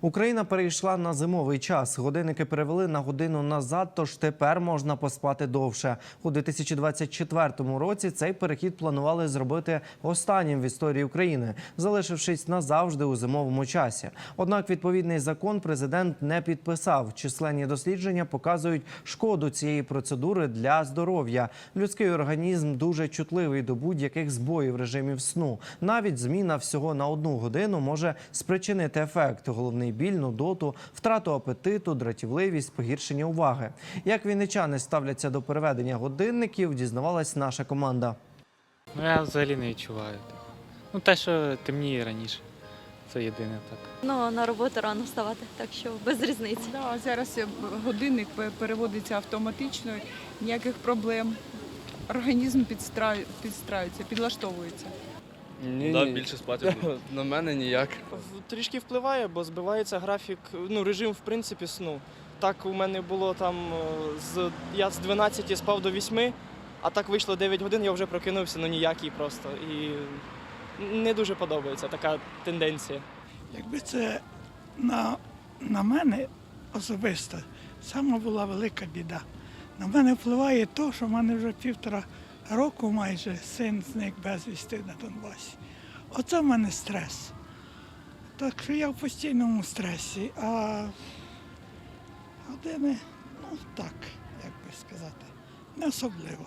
Україна перейшла на зимовий час. Годинники перевели на годину назад, тож тепер можна поспати довше. У 2024 році цей перехід планували зробити останнім в історії України, залишившись назавжди у зимовому часі. Однак відповідний закон президент не підписав. Численні дослідження показують шкоду цієї процедури для здоров'я. Людський організм дуже чутливий до будь-яких збоїв режимів сну. Навіть зміна всього на одну годину може спричинити ефект: головний біль, нудоту, втрату апетиту, дратівливість, погіршення уваги. Як вінничани ставляться до переведення годинників, дізнавалась наша команда. Ну я взагалі не відчуваю. Ну те, що темніє раніше. Це єдине так. Ну, на роботу рано вставати, так що без різниці. Да, зараз годинник переводиться автоматично, ніяких проблем. Організм підстраю- підстраюється, підлаштовується. Ні, Да, ні. більше спати. На мене ніяк. В- Трішки впливає, бо збивається графік, ну режим в принципі сну. Так у мене було там е, з я з 12 спав до 8, а так вийшло 9 годин, я вже прокинувся, ну ніякий просто. І не дуже подобається така тенденція. Якби це на, на мене особисто сама була велика біда. На мене впливає те, що в мене вже півтора року майже син зник безвісти на Донбасі. Оце в мене стрес. Так що я в постійному стресі, а години, ну так, як би сказати, не особливо.